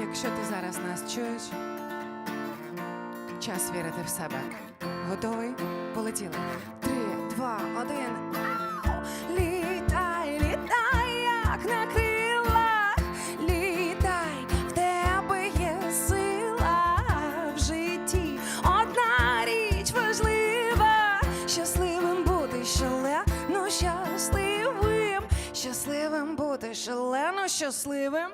Якщо ти зараз нас чуєш, час вірити в себе. Готовий? Полетіли. Три, два, один. Літай, літай, як на крилах. Літай, в тебе є сила в житті. Одна річ важлива. Щасливим бути шалено щасливим. Щасливим бути шалено щасливим.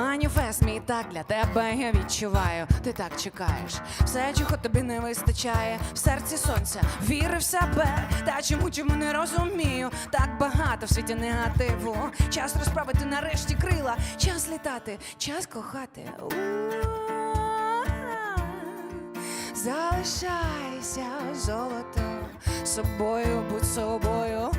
Маніфест мій так для тебе я відчуваю. Ти так чекаєш. Все, чого тобі не вистачає. В серці сонця віри в себе. Та чому чому не розумію? Так багато в світі негативу. Час розправити нарешті крила. Час літати, час кохати. Залишайся золото собою, будь собою.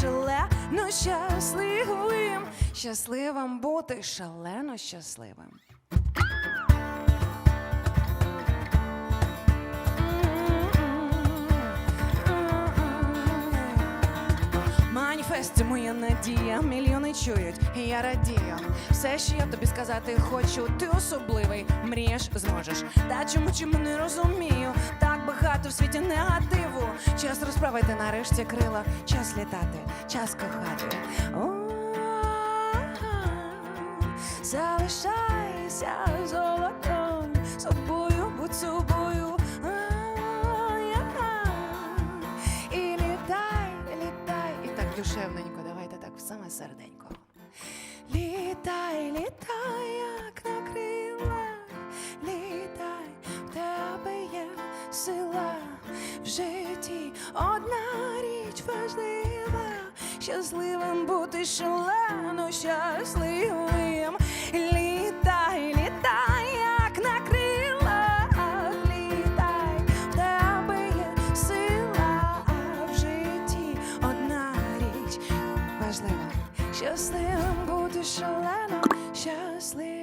Шалено щасливим. Щасливим бути шалено щасливим. Маніфест моя надія, мільйони чують, і я радію. Все, що я тобі сказати хочу, ти особливий, мрієш, зможеш. Та чому чому не розумію? Так багато в світі негативу. Час розправити нарешті крила, час літати, час кохати. Залишайся золотом, собою, будь собою. І літай, літай. І так душевненько, давайте так саме серденько. Літай, літай, в житті одна річ важлива, щасливим бути шалено щасливим. Літай, літай, як на крилах літай, в тебе є сила а в житті одна річ важлива, щасливим бути шалено щасливим.